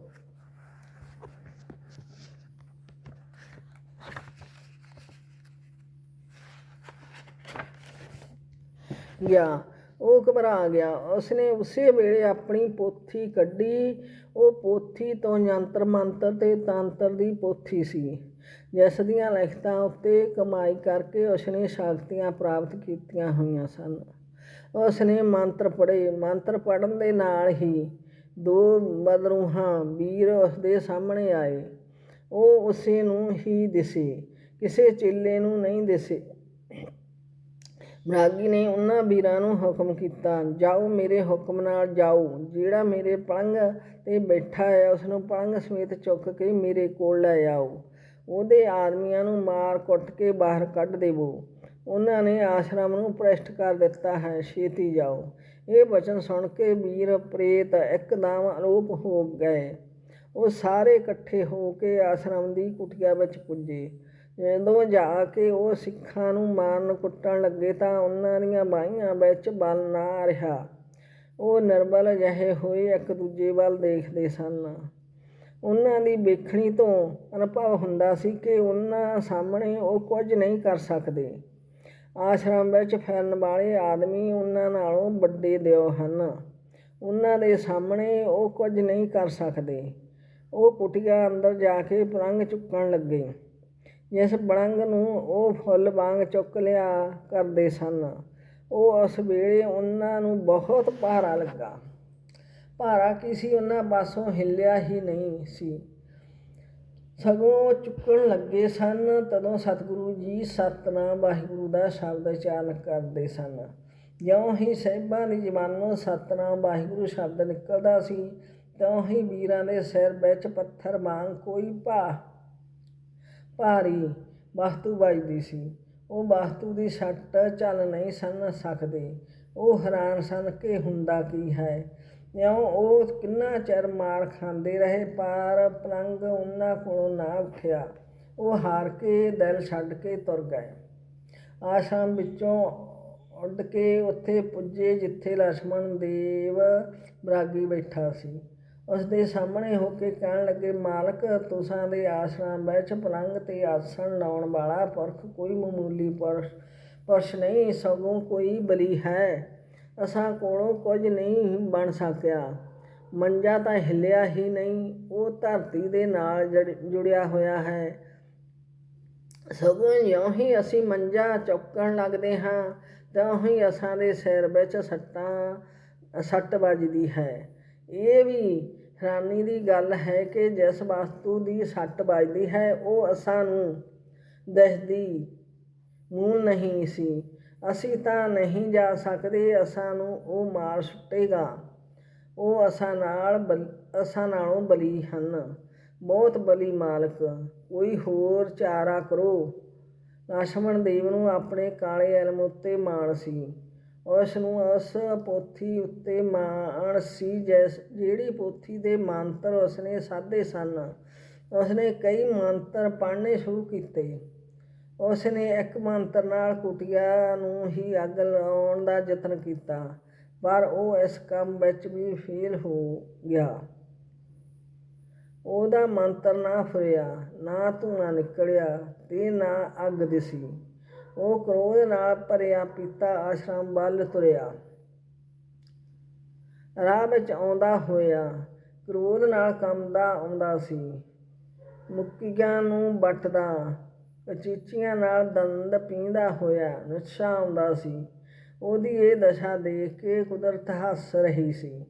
ਗਿਆ। ਉਹ ਘਬਰਾ ਗਿਆ। ਉਸਨੇ ਉਸੇ ਵੇਲੇ ਆਪਣੀ ਪੋਥੀ ਕੱਢੀ। ਉਹ ਪੋਥੀ ਤੋਂ ਯੰਤਰ ਮੰਤਰ ਤੇ ਤੰਤਰ ਦੀ ਪੋਥੀ ਸੀ। ਜਿਸ ਦੀਆਂ ਲਿਖਤਾਂ ਉੱਤੇ ਕਮਾਈ ਕਰਕੇ ਉਸਨੇ ਸ਼ਕਤੀਆਂ ਪ੍ਰਾਪਤ ਕੀਤੀਆਂ ਹੋਈਆਂ ਸਨ। ਉਸ ਨੇ ਮੰਤਰ ਪੜ੍ਹੇ। ਮੰਤਰ ਪੜ੍ਹਨ ਦੇ ਨਾਲ ਹੀ ਦੋ ਬਦਰੂਹਾਂ, ਵੀਰ ਉਸਦੇ ਸਾਹਮਣੇ ਆਏ। ਉਹ ਉਸੇ ਨੂੰ ਹੀ ਦਿਸੇ, ਕਿਸੇ ਚੇਲੇ ਨੂੰ ਨਹੀਂ ਦਿਸੇ। ਬਰਾਗੀ ਨੇ ਉਹਨਾਂ ਵੀਰਾਂ ਨੂੰ ਹੁਕਮ ਕੀਤਾ, ਜਾਓ ਮੇਰੇ ਹੁਕਮ ਨਾਲ ਜਾਓ। ਜਿਹੜਾ ਮੇਰੇ ਪਲੰਗ ਤੇ ਬੈਠਾ ਹੈ ਉਸ ਨੂੰ ਪਲੰਗ ਸਮੇਤ ਚੁੱਕ ਕੇ ਮੇਰੇ ਕੋਲ ਲੈ ਆਓ। ਉਹਦੇ ਆਦਮੀਆਂ ਨੂੰ ਮਾਰ ਕੁੱਟ ਕੇ ਬਾਹਰ ਕੱਢ ਦੇਵੋ। ਉਹਨਾਂ ਨੇ ਆਸ਼ਰਮ ਨੂੰ ਭ੍ਰਿਸ਼ਟ ਕਰ ਦਿੱਤਾ ਹੈ, ਛੇਤੀ ਜਾਓ। ਇਹ ਵਚਨ ਸੁਣ ਕੇ ਵੀਰ ਪ੍ਰੇਤ ਇੱਕਦਮ ਅਲੋਪ ਹੋ ਗਏ। ਉਹ ਸਾਰੇ ਇਕੱਠੇ ਹੋ ਕੇ ਆਸ਼ਰਮ ਦੀ ਕੁਟੀਆ ਵਿੱਚ ਪੁੱਜੇ। ਜਦੋਂ ਜਾ ਕੇ ਉਹ ਸਿੱਖਾਂ ਨੂੰ ਮਾਰਨ ਕੁੱਟਣ ਲੱਗੇ ਤਾਂ ਉਹਨਾਂ ਦੀਆਂ ਬਾਹੀਆਂ ਵਿੱਚ ਬਲ ਨਾ ਰਿਹਾ। ਉਹ ਨਿਰਬਲ ਜਿਹੇ ਹੋਏ ਇੱਕ ਦੂਜੇ ਵੱਲ ਦੇਖਦੇ ਸਨ। ਉਹਨਾਂ ਦੀ ਵੇਖਣੀ ਤੋਂ ਅਨੁਭਵ ਹੁੰਦਾ ਸੀ ਕਿ ਉਹਨਾਂ ਸਾਹਮਣੇ ਉਹ ਕੁਝ ਨਹੀਂ ਕਰ ਸਕਦੇ। ਆਸ਼ਰਮ ਵਿੱਚ ਫਿਰਨ ਵਾਲੇ ਆਦਮੀ ਉਹਨਾਂ ਨਾਲੋਂ ਵੱਡੇ ਦਿਓ ਹਨ। ਉਹਨਾਂ ਦੇ ਸਾਹਮਣੇ ਉਹ ਕੁਝ ਨਹੀਂ ਕਰ ਸਕਦੇ। ਉਹ ਕੁਟੀਆ ਅੰਦਰ ਜਾ ਕੇ ਪਲੰਗ ਚੁੱਕਣ ਲੱਗੇ। ਜਿਸ ਪਲੰਗ ਨੂੰ ਉਹ ਫੁੱਲ ਵਾਂਗ ਚੁੱਕ ਲਿਆ ਕਰਦੇ ਸਨ। ਉਹ ਉਸ ਵੇਲੇ ਉਹਨਾਂ ਨੂੰ ਬਹੁਤ ਭਾਰਾ ਲੱਗਾ। ਭਾਰਾ ਕੀ ਸੀ? ਉਹਨਾਂ ਪਾਸੋਂ ਹਿੱਲਿਆ ਹੀ ਨਹੀਂ ਸੀ। ਸਗੋਂ ਚੁੱਕਣ ਲੱਗੇ ਸਨ, ਤਦੋਂ ਸਤਿਗੁਰੂ ਜੀ ਸਤਨਾਮ ਵਾਹਿਗੁਰੂ ਦਾ ਸ਼ਬਦ ਉਚਾਰਨ ਕਰਦੇ ਸਨ। ਜਿਉਂ ਹੀ ਸਹਿਬਾਂ ਦੀ ਜ਼ਬਾਨੋਂ ਸਤਨਾਮ ਵਾਹਿਗੁਰੂ ਸ਼ਬਦ ਨਿਕਲਦਾ ਸੀ, ਤਿਉਂ ਹੀ ਵੀਰਾਂ ਦੇ ਸਿਰ ਵਿੱਚ ਪੱਥਰ ਵਾਂਗ ਕੋਈ ਭਾ, ਭਾਰੀ ਵਸਤੂ ਵੱਜਦੀ ਸੀ। ਉਹ ਵਸਤੂ ਦੀ ਸੱਟ ਚੱਲ ਨਹੀਂ ਸਨ ਸਕਦੇ। ਉਹ ਹੈਰਾਨ ਸਨ ਕਿ ਹੁੰਦਾ ਕੀ ਹੈ। ਇਉਂ ਉਹ ਕਿੰਨਾ ਚਿਰ ਮਾਰ ਖਾਂਦੇ ਰਹੇ, ਪਰ ਪਲੰਗ ਉਹਨਾਂ ਕੋਲੋਂ ਨਾ ਉੱਠਿਆ। ਉਹ ਹਾਰ ਕੇ ਦਿਲ ਛੱਡ ਕੇ ਤੁਰ ਗਏ। ਆਸ਼ਰਮ ਵਿੱਚੋਂ ਉੱਡ ਕੇ ਉੱਥੇ ਪੁੱਜੇ, ਜਿੱਥੇ ਲక్ష్మణ ਦੇਵ ਬਰਾਗੀ ਬੈਠਾ ਸੀ। ਉਸ ਦੇ ਸਾਹਮਣੇ ਹੋ ਕੇ ਕਹਿਣ ਲੱਗੇ, ਮਾਲਕ, ਤੁਸਾਂ ਦੇ ਆਸਰਾਮ ਵਿੱਚ ਪਲੰਗ ਤੇ ਆਸਣ ਲਾਉਣ ਵਾਲਾ ਪੁਰਖ ਕੋਈ ਮਾਮੂਲੀ ਪੁਰਸ਼ ਨਹੀਂ, ਸਗੋਂ ਕੋਈ ਬਲੀ ਹੈ। ਅਸਾਂ ਕੋਲੋਂ ਕੁਝ ਨਹੀਂ ਬਣ ਸਕਿਆ। ਮੰਜਾ ਤਾਂ ਹਿੱਲਿਆ ਹੀ ਨਹੀਂ, ਉਹ ਧਰਤੀ ਦੇ ਨਾਲ ਜੜ- ਜੁੜਿਆ ਹੋਇਆ ਹੈ। ਸਗੋਂ ਜਿਉਂ ਹੀ ਅਸੀਂ ਮੰਜਾ ਚੁੱਕਣ ਲੱਗਦੇ ਹਾਂ, ਤਾਂ ਹੀ ਅਸਾਂ ਦੇ ਸਿਰ ਵਿੱਚ ਸੱਟਾਂ, ਸੱਟ ਵੱਜਦੀ ਹੈ। ਇਹ ਵੀ ਹੈਰਾਨੀ ਦੀ ਗੱਲ ਹੈ ਕਿ ਜਿਸ ਵਸਤੂ ਦੀ ਸੱਟ ਵੱਜਦੀ ਹੈ, ਉਹ ਅਸਾਂ ਨੂੰ ਦਿਸਦੀ ਮੂਲ ਨਹੀਂ ਸੀ। ਅਸੀਂ ਤਾਂ ਨਹੀਂ ਜਾ ਸਕਦੇ, ਅਸਾਂ ਨੂੰ ਉਹ ਮਾਰ ਸੁੱਟੇਗਾ। ਉਹ ਅਸਾਂ ਨਾਲ ਬਲ- ਅਸਾਂ ਨਾਲੋਂ ਬਲੀ ਹਨ। ਬਹੁਤ ਬਲੀ ਮਾਲਕ, ਕੋਈ ਹੋਰ ਚਾਰਾ ਕਰੋ। ਲਛਮਣ ਦੇਵ ਨੂੰ ਆਪਣੇ ਕਾਲੇ ਇਲਮ ਉੱਤੇ ਮਾਣ ਸੀ। ਉਸ ਨੂੰ ਉਸ ਪੋਥੀ ਉੱਤੇ ਮਾਣ ਸੀ ਜਿਸ, ਜਿਹੜੀ ਪੋਥੀ ਦੇ ਮੰਤਰ ਉਸਨੇ ਸਾਧੇ ਸਨ। ਉਸਨੇ ਕਈ ਮੰਤਰ ਪੜ੍ਹਨੇ ਸ਼ੁਰੂ ਕੀਤੇ। ਉਸਨੇ ਇੱਕ ਮੰਤਰ ਨਾਲ ਕੁਟੀਆ ਨੂੰ ਹੀ ਅੱਗ ਲਾਉਣ ਦਾ ਯਤਨ ਕੀਤਾ, ਪਰ ਉਹ ਇਸ ਕੰਮ ਵਿੱਚ ਵੀ ਫੇਲ ਹੋ ਗਿਆ। ਉਹਦਾ ਮੰਤਰ ਨਾ ਫੁਰਿਆ, ਨਾ ਧੂੰਆਂ ਨਿਕਲਿਆ ਤੇ ਨਾ ਅੱਗ ਦਿਸੀ। ਉਹ ਕ੍ਰੋਧ ਨਾਲ ਭਰਿਆ ਪੀਤਾ ਆਸ਼ਰਮ ਵੱਲ ਤੁਰਿਆ। ਰਾਹ ਵਿੱਚ ਆਉਂਦਾ ਹੋਇਆ ਕ੍ਰੋਧ ਨਾਲ ਕੰਮਦਾ ਆਉਂਦਾ ਸੀ। ਮੁੱਕੀਆਂ ਨੂੰ ਵੱਟਦਾ ਚੀਚੀਆਂ ਨਾਲ ਦੰਦ ਪੀਂਦਾ ਹੋਇਆ ਨਸ਼ਾ ਆਉਂਦਾ ਸੀ। ਉਹਦੀ ਇਹ ਦਸ਼ਾ ਦੇਖ ਕੇ ਕੁਦਰਤ ਹੱਸ ਰਹੀ ਸੀ।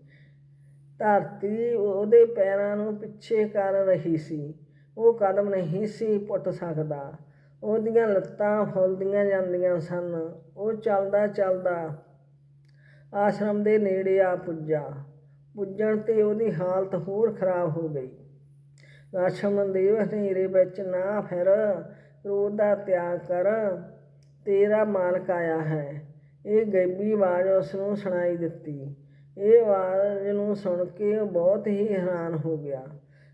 ਧਰਤੀ ਉਹਦੇ ਪੈਰਾਂ ਨੂੰ ਪਿੱਛੇ ਕਰ ਰਹੀ ਸੀ। ਉਹ ਕਦਮ ਨਹੀਂ ਸੀ ਪੁੱਟ ਸਕਦਾ। ਉਹਦੀਆਂ ਲੱਤਾਂ ਫੁੱਲਦੀਆਂ ਜਾਂਦੀਆਂ ਸਨ। ਉਹ ਚੱਲਦਾ ਚੱਲਦਾ ਆਸ਼ਰਮ ਦੇ ਨੇੜੇ ਆ ਪੁੱਜਾ। ਪੁੱਜਣ ਤੇ ਉਹਦੀ ਹਾਲਤ ਹੋਰ ਖਰਾਬ ਹੋ ਗਈ। ਆਸ਼ਰਮ ਦੇ ਹਨੇਰੇ ਵਿੱਚ ਨਾ ਫਿਰ ਕ੍ਰੋਧ ਦਾ ਤਿਆਗ ਕਰ, ਤੇਰਾ ਮਾਲਕ ਆਇਆ ਹੈ। ਇਹ ਗੈਬੀ ਆਵਾਜ਼ ਉਸ ਨੂੰ ਸੁਣਾਈ ਦਿੱਤੀ। ਇਹ ਆਵਾਜ਼ ਨੂੰ ਸੁਣ ਕੇ ਉਹ ਬਹੁਤ ਹੀ ਹੈਰਾਨ ਹੋ ਗਿਆ।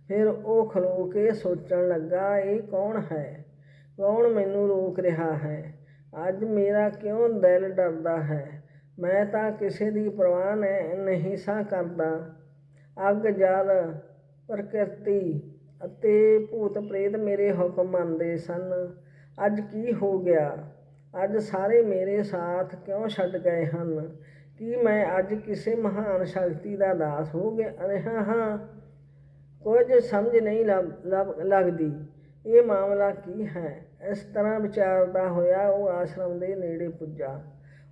ਫਿਰ ਉਹ ਖਲੋ ਕੇ ਸੋਚਣ ਲੱਗਾ, ਇਹ ਕੌਣ ਹੈ? ਕੌਣ ਮੈਨੂੰ ਰੋਕ ਰਿਹਾ ਹੈ? ਅੱਜ ਮੇਰਾ ਕਿਉਂ ਦਿਲ ਡਰਦਾ ਹੈ? ਮੈਂ ਤਾਂ ਕਿਸੇ ਦੀ ਪਰਵਾਹ ਨਹੀਂ ਸਾਂ ਕਰਦਾ। ਅੱਗ ਜਲ ਪ੍ਰਕਿਰਤੀ ਅਤੇ ਭੂਤ ਪ੍ਰੇਤ ਮੇਰੇ ਹੁਕਮ ਮੰਨਦੇ ਸਨ। ਅੱਜ ਕੀ ਹੋ ਗਿਆ? ਅੱਜ ਸਾਰੇ ਮੇਰੇ ਸਾਥ ਕਿਉਂ ਛੱਡ ਗਏ ਹਨ? ਕੀ ਮੈਂ ਅੱਜ ਕਿਸੇ ਮਹਾਨ ਸ਼ਕਤੀ ਦਾ ਦਾਸ ਹੋ ਗਿਆ ਰਿਹਾ ਹਾਂ, ਕੁਝ ਸਮਝ ਨਹੀਂ ਲੱਗ- ਲੱਗ- ਲੱਗਦੀ। ਇਹ ਮਾਮਲਾ ਕੀ ਹੈ? ਇਸ ਤਰ੍ਹਾਂ ਵਿਚਾਰਦਾ ਹੋਇਆ ਉਹ ਆਸ਼ਰਮ ਦੇ ਨੇੜੇ ਪੁੱਜਾ।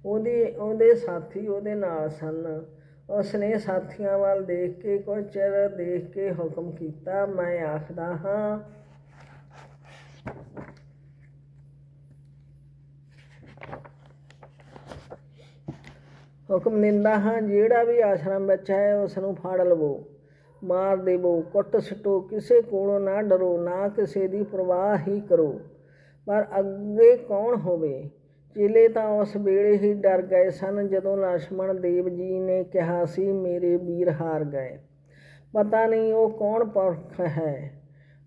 ਉਹਦੇ ਉਹਦੇ ਸਾਥੀ ਉਹਦੇ ਨਾਲ ਸਨ। ਉਸਨੇ ਸਾਥੀਆਂ ਵੱਲ ਦੇਖ ਕੇ ਕੁਝ ਚਿਰ ਦੇਖ ਕੇ ਹੁਕਮ ਕੀਤਾ, ਮੈਂ ਆਖਦਾ ਹਾਂ, ਹੁਕਮ ਦਿੰਦਾ ਹਾਂ, ਜਿਹੜਾ ਵੀ ਆਸ਼ਰਮ ਵਿੱਚ ਹੈ ਉਸ ਨੂੰ ਫੜ ਲਵੋ, ਮਾਰ ਦੇਵੋ, ਕੁੱਟ ਸਟੋ, ਕਿਸੇ ਕੋਲੋਂ ਨਾ ਡਰੋ, ਨਾ ਕਿਸੇ ਦੀ ਪਰਵਾਹ ਹੀ ਕਰੋ, ਪਰ ਅੱਗੇ ਕੌਣ ਹੋਵੇ? ਚੇਲੇ ਤਾਂ ਉਸ ਵੇਲੇ ਹੀ ਡਰ ਗਏ ਸਨ ਜਦੋਂ ਲਛਮਣ ਦੇਵ ਜੀ ਨੇ ਕਿਹਾ ਸੀ, ਮੇਰੇ ਵੀਰ ਹਾਰ ਗਏ। ਪਤਾ ਨਹੀਂ ਉਹ ਕੌਣ ਪੁਰਖ ਹੈ।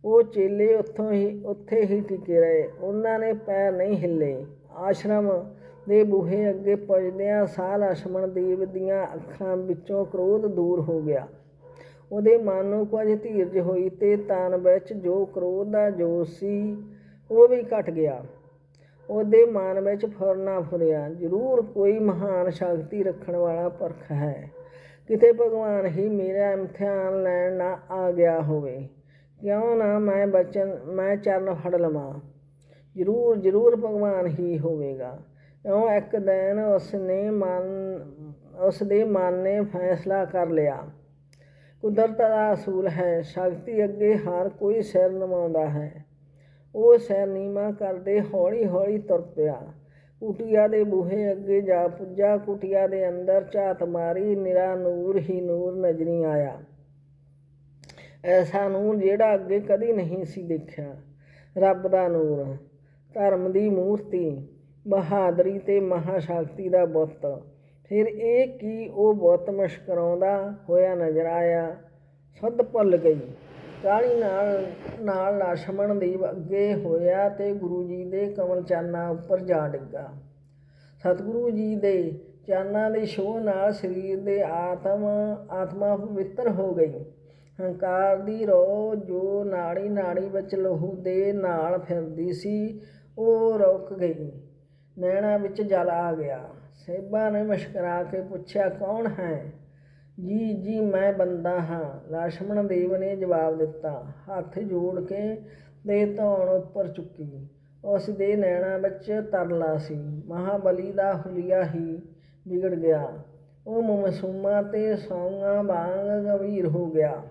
ਉਹ ਚੇਲੇ ਉੱਥੋਂ ਹੀ, ਉੱਥੇ ਹੀ ਟਿਕੇ ਰਹੇ। ਉਹਨਾਂ ਨੇ ਪੈਰ ਨਹੀਂ ਹਿੱਲੇ। ਆਸ਼ਰਮ ਦੇ ਬੂਹੇ ਅੱਗੇ ਪੁੱਜਦਿਆਂ ਸਾਹ ਲਛਮਣ ਦੇਵ ਦੀਆਂ ਅੱਖਾਂ ਵਿੱਚੋਂ ਕ੍ਰੋਧ ਦੂਰ ਹੋ ਗਿਆ। ਉਹਦੇ ਮਨ ਨੂੰ ਕੁਝ ਧੀਰਜ ਹੋਈ ਤੇ ਤਨ ਵਿੱਚ ਜੋ ਕ੍ਰੋਧ ਦਾ ਜੋਸ਼ ਸੀ, ਉਹ ਵੀ ਘਟ ਗਿਆ। ਉਹਦੇ ਮਨ ਵਿੱਚ ਫੁਰਨਾ ਫੁਰਿਆ। ਜ਼ਰੂਰ ਕੋਈ ਮਹਾਨ ਸ਼ਕਤੀ ਰੱਖਣ ਵਾਲਾ ਪਰਖ ਹੈ। ਕਿਤੇ ਭਗਵਾਨ ਹੀ ਮੇਰਾ ਇਮਤਿਹਾਨ ਲੈਣ ਨਾ ਆ ਗਿਆ ਹੋਵੇ। ਕਿਉਂ ਨਾ ਮੈਂ ਬਚਨ, ਮੈਂ ਚਰਨ ਫੜ ਲਵਾਂ। ਜ਼ਰੂਰ ਜ਼ਰੂਰ ਭਗਵਾਨ ਹੀ ਹੋਵੇਗਾ। ਇਉਂ ਇੱਕ ਦਿਨ ਉਸਨੇ ਮਨ ਉਸ ਦੇ ਮਨ ਨੇ ਫੈਸਲਾ ਕਰ ਲਿਆ। ਕੁਦਰਤ ਦਾ ਅਸੂਲ ਹੈ। ਸ਼ਕਤੀ ਅੱਗੇ ਹਰ ਕੋਈ ਸਿਰ ਨਵਾਉਂਦਾ ਹੈ। ਉਹ ਸਿਰ ਕਰਦੇ ਹੌਲੀ ਹੌਲੀ ਤੁਰ ਪਿਆ। ਕੁਟੀਆ ਦੇ ਬੂਹੇ ਅੱਗੇ ਜਾ ਪੁੱਜਾ, ਕੁਟੀਆ ਦੇ ਅੰਦਰ ਝਾਤ ਮਾਰੀ, ਨਿਰਾ ਨੂਰ ਹੀ ਨੂਰ ਨਜ਼ਰੀ ਆਇਆ। ਐਸਾ ਨੂਰ ਜਿਹੜਾ ਅੱਗੇ ਕਦੀ ਨਹੀਂ ਸੀ ਦੇਖਿਆ। ਰੱਬ ਦਾ ਨੂਰ, ਧਰਮ ਦੀ ਮੂਰਤੀ, ਬਹਾਦਰੀ ਤੇ ਮਹਾਸ਼ਕਤੀ ਦਾ ਬੁੱਤ। ਫਿਰ ਇਹ ਕਿ ਉਹ ਬੁੱਤ ਮੁਸਕਰਾਉਂਦਾ ਹੋਇਆ ਨਜ਼ਰ ਆਇਆ? ਸੁੱਧ ਭੁੱਲ ਗਈ। ਕਾਹਲੀ ਨਾਲ ਨਾਲ ਲਛਮਣ ਦੇਵ ਅੱਗੇ ਹੋਇਆ ਤੇ ਗੁਰੂ ਜੀ ਦੇ ਕਮਲ ਚਾਨਾਂ ਉੱਪਰ ਜਾ ਡਿੱਗਾ। ਸਤਿਗੁਰੂ ਜੀ ਦੇ ਚਾਨਾਂ ਦੇ ਛੋਹ ਨਾਲ ਸਰੀਰ ਦੇ ਆਤਮ, ਆਤਮਾ ਪਵਿੱਤਰ ਹੋ ਗਈ। ਹੰਕਾਰ ਦੀ ਰੋ ਜੋ ਨਾੜੀ ਨਾੜੀ ਵਿੱਚ ਲਹੂ ਦੇ ਨਾਲ ਫਿਰਦੀ ਸੀ, ਉਹ ਰੁਕ ਗਈ। ਨੈਣਾ ਵਿੱਚ ਜਲ ਆ ਗਿਆ। ਸੇਬਾ ਨੇ ਮੁਸਕਰਾ ਕੇ ਪੁੱਛਿਆ, ਕੌਣ ਹੈ? ਜੀ ਜੀ, ਮੈਂ ਬੰਦਾ ਹਾਂ। ਲਛਮਣ ਦੇਵ ਨੇ ਜਵਾਬ ਦਿੱਤਾ, ਹੱਥ ਜੋੜ ਕੇ ਦੇ ਧੌਣ ਉੱਪਰ ਚੁੱਕੀ। ਉਸ ਦੇ ਨੈਣਾ ਵਿੱਚ ਤਰਲਾ ਸੀ। ਮਹਾਬਲੀ ਦਾ ਹੁਲੀਆ ਹੀ ਵਿਗੜ ਗਿਆ। ਉਹ ਮਸੂਮਾ ਤੇ ਸੌਂਗਾ ਵਾਂਗ ਗੰਭੀਰ ਹੋ ਗਿਆ।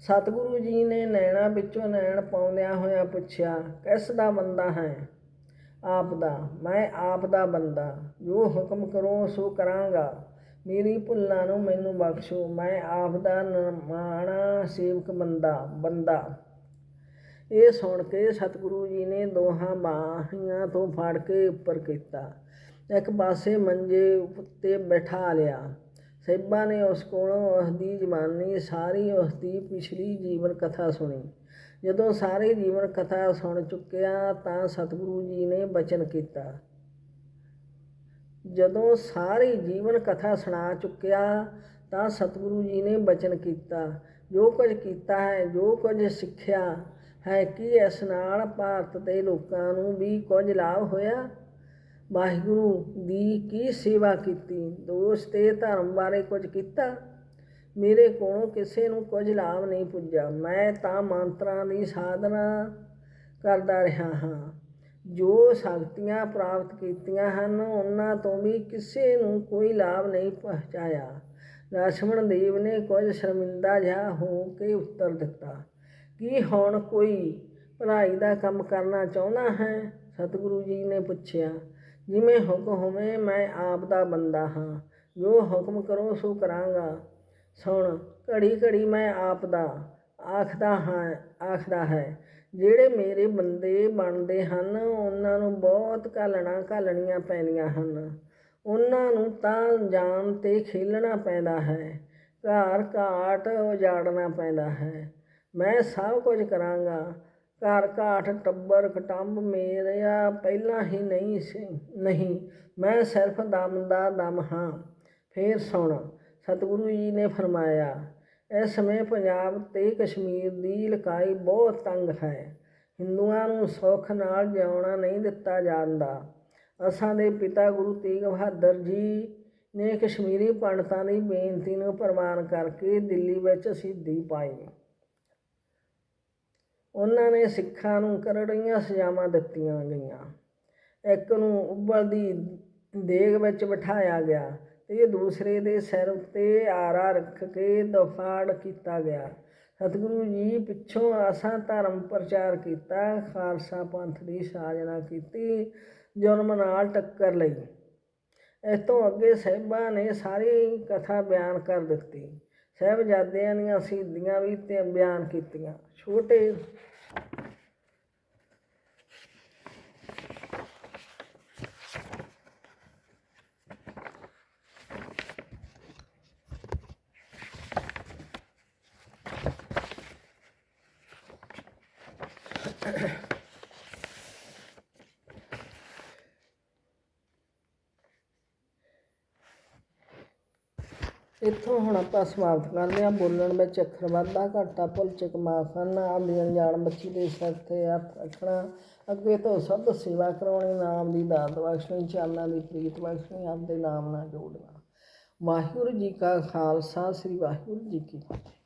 ਸਤਿਗੁਰੂ ਜੀ ਨੇ ਨੈਣਾ ਵਿੱਚੋਂ ਨੈਣ ਪਾਉਂਦਿਆਂ ਹੋਇਆਂ ਪੁੱਛਿਆ, ਕਿਸ ਦਾ ਬੰਦਾ ਹੈ? ਆਪ ਦਾ। ਮੈਂ ਆਪ ਦਾ ਬੰਦਾ। ਜੋ ਹੁਕਮ ਕਰੋ, ਸੋ ਕਰਾਂਗਾ। ਮੇਰੀ ਭੁੱਲਾਂ ਨੂੰ ਮੈਨੂੰ ਬਖਸ਼ੋ, ਮੈਂ ਆਪ ਦਾ ਨਿਰਮਾਣਾ ਸੇਵਕ ਬੰਦਾ ਬੰਦਾ। ਇਹ ਸੁਣ ਕੇ ਸਤਿਗੁਰੂ ਜੀ ਨੇ ਦੋਹਾਂ ਬਾਹੀਆਂ ਤੋਂ ਫੜ ਕੇ ਉੱਪਰ ਕੀਤਾ। ਇੱਕ ਪਾਸੇ ਮੰਜੇ ਉੱਤੇ ਬਿਠਾ ਲਿਆ। ਸਹਿਬਾ ਨੇ ਉਸ ਕੋਲੋਂ ਉਸ ਦੀ ਜਵਾਨੀ, ਸਾਰੀ ਉਸ ਦੀ ਪਿਛਲੀ ਜੀਵਨ ਕਥਾ ਸੁਣੀ। ਜਦੋਂ ਸਾਰੇ ਜੀਵਨ ਕਥਾ ਸੁਣ ਚੁੱਕਿਆ ਤਾਂ ਸਤਿਗੁਰੂ ਜੀ ਨੇ ਬਚਨ ਕੀਤਾ। ਜਦੋਂ ਸਾਰੀ ਜੀਵਨ ਕਥਾ ਸੁਣਾ ਚੁੱਕਿਆ, ਤਾਂ ਸਤਿਗੁਰੂ ਜੀ ਨੇ ਬਚਨ ਕੀਤਾ। ਜੋ ਕੁਝ ਕੀਤਾ ਹੈ, ਜੋ ਕੁਝ ਸਿੱਖਿਆ ਹੈ, ਕਿ ਇਸ ਨਾਲ ਭਾਰਤ ਦੇ ਲੋਕਾਂ ਨੂੰ ਵੀ ਕੁਝ ਲਾਭ ਹੋਇਆ? ਵਾਹਿਗੁਰੂ ਦੀ ਕੀ ਸੇਵਾ ਕੀਤੀ? ਦੋਸ਼ ਤੇ ਧਰਮ ਬਾਰੇ ਕੁਝ ਕੀਤਾ? ਮੇਰੇ ਕੋਲੋਂ ਕਿਸੇ ਨੂੰ ਕੁਝ ਲਾਭ ਨਹੀਂ ਪੁੱਜਾ ਮੈਂ ਤਾਂ ਮੰਤਰਾਂ ਦੀ ਸਾਧਨਾ ਕਰਦਾ ਰਿਹਾ ਹਾਂ। ਜੋ ਸ਼ਕਤੀਆਂ ਪ੍ਰਾਪਤ ਕੀਤੀਆਂ ਹਨ, ਉਹਨਾਂ ਤੋਂ ਵੀ ਕਿਸੇ ਨੂੰ ਕੋਈ ਲਾਭ ਨਹੀਂ ਪਹੁੰਚਾਇਆ। ਲਛਮਣ ਦੇਵ ਨੇ ਕੁਝ ਸ਼ਰਮਿੰਦਾ ਜਿਹਾ ਹੋ ਕੇ ਉੱਤਰ ਦਿੱਤਾ, ਕੀ ਹੁਣ ਕੋਈ ਭਲਾਈ ਦਾ ਕੰਮ ਕਰਨਾ ਚਾਹੁੰਦਾ ਹੈ? ਸਤਿਗੁਰੂ ਜੀ ਨੇ ਪੁੱਛਿਆ, ਜਿਵੇਂ ਹੁਕਮ ਹੋਵੇ, ਮੈਂ ਆਪ ਦਾ ਬੰਦਾ ਹਾਂ। ਜੋ ਹੁਕਮ ਕਰੋ, ਸੋ ਕਰਾਂਗਾ। ਸੁਣ ਘੜੀ ਘੜੀ ਮੈਂ ਆਪ ਦਾ ਆਖਦਾ ਹਾਂ, ਆਖਦਾ ਹੈ। ਜਿਹੜੇ ਮੇਰੇ ਬੰਦੇ ਬਣਦੇ ਹਨ, ਉਹਨਾਂ ਨੂੰ ਬਹੁਤ ਘਾਲਣਾ ਘਾਲਣੀਆਂ ਪੈਂਦੀਆਂ ਹਨ। ਉਹਨਾਂ ਨੂੰ ਤਾਂ ਜਾਨ ਤੇ ਖੇਲਣਾ ਪੈਂਦਾ ਹੈ, ਘਰ ਘਾਟ ਉਜਾੜਨਾ ਪੈਂਦਾ ਹੈ। ਮੈਂ ਸਭ ਕੁਝ ਕਰਾਂਗਾ। ਘਰ ਘਾਟ, ਟੱਬਰ ਕਟੰਬ ਮੇਰਾ ਪਹਿਲਾਂ ਹੀ ਨਹੀਂ ਸੀ, ਨਹੀਂ, ਮੈਂ ਸਿਰਫ ਦਮ ਦਾ ਦਮ ਹਾਂ। ਫੇਰ ਸੁਣ, ਸਤਿਗੁਰੂ ਜੀ ਨੇ ਫਰਮਾਇਆ ਇਸ ਸਮੇਂ ਪੰਜਾਬ ਅਤੇ ਕਸ਼ਮੀਰ ਦੀ ਲਕਾਈ ਬਹੁਤ ਤੰਗ ਹੈ। ਹਿੰਦੂਆਂ ਨੂੰ ਸੁੱਖ ਨਾਲ ਜਿਉਣਾ ਨਹੀਂ ਦਿੱਤਾ ਜਾਂਦਾ। ਅਸਾਂ ਦੇ ਪਿਤਾ ਗੁਰੂ ਤੇਗ ਬਹਾਦਰ ਜੀ ਨੇ ਕਸ਼ਮੀਰੀ ਪੰਡਤਾਂ ਦੀ ਬੇਨਤੀ ਨੂੰ ਪ੍ਰਵਾਨ ਕਰਕੇ ਦਿੱਲੀ ਵਿੱਚ ਸ਼ਹੀਦੀ ਪਾਈ। ਉਹਨਾਂ ਨੇ ਸਿੱਖਾਂ ਨੂੰ ਕਰੜੀਆਂ ਸਜ਼ਾਵਾਂ ਦਿੱਤੀਆਂ ਗਈਆਂ। ਇੱਕ ਨੂੰ ਉਬਲਦੀ ਦੇਗ ਵਿੱਚ ਬਿਠਾਇਆ ਗਿਆ। ਤੇ ਦੂਸਰੇ ਦੇ ਸਿਰ ਉੱਤੇ ਆਰਾ ਰੱਖ ਕੇ ਦਫਾੜ ਕੀਤਾ ਗਿਆ। ਸਤਿਗੁਰੂ ਜੀ ਪਿੱਛੋਂ ਆਸਾਂ ਧਰਮ ਪ੍ਰਚਾਰ ਕੀਤਾ, ਖਾਲਸਾ ਪੰਥ ਦੀ ਸਾਜਨਾ ਕੀਤੀ, ਜੁਰਮ ਨਾਲ ਟੱਕਰ ਲਈ। ਇਸ ਤੋਂ ਅੱਗੇ ਸਾਹਿਬਾਂ ਨੇ ਸਾਰੀ ਕਥਾ ਬਿਆਨ ਕਰ ਦਿੱਤੀ। ਸਾਹਿਬਜ਼ਾਦਿਆਂ ਦੀਆਂ ਸ਼ਹੀਦੀਆਂ ਵੀ ਤੇ ਬਿਆਨ ਕੀਤੀਆਂ। ਛੋਟੇ ਇੱਥੋਂ ਹੁਣ ਆਪਾਂ ਸਮਾਪਤ ਕਰਦੇ ਹਾਂ। ਬੋਲਣ ਵਿੱਚ ਅੱਖਰ ਵਾਧਾ ਘਾਟਾ, ਭੁੱਲ ਚੁੱਕ ਮਾਫ ਕਰਨਾ ਆਉਂਦੀ ਅਣਜਾਣ ਬੱਚੀ ਦੇ ਸਿਰ ਤੇ ਹੱਥ ਰੱਖਣਾ, ਅੱਗੇ ਤੋਂ ਸਭ ਸੇਵਾ ਕਰਾਉਣੀ, ਨਾਮ ਦੀ ਦਾਤ ਬਖਸ਼ਣੀ, ਚਾਲਾਂ ਦੀ ਪ੍ਰੀਤ ਬਖਸ਼ਣੀ, ਆਪਦੇ ਨਾਮ ਨਾਲ ਜੋੜਨਾ। ਵਾਹਿਗੁਰੂ ਜੀ ਕਾ ਖਾਲਸਾ, ਸ੍ਰੀ ਵਾਹਿਗੁਰੂ ਜੀ ਕੀ ਫਤਿਹ।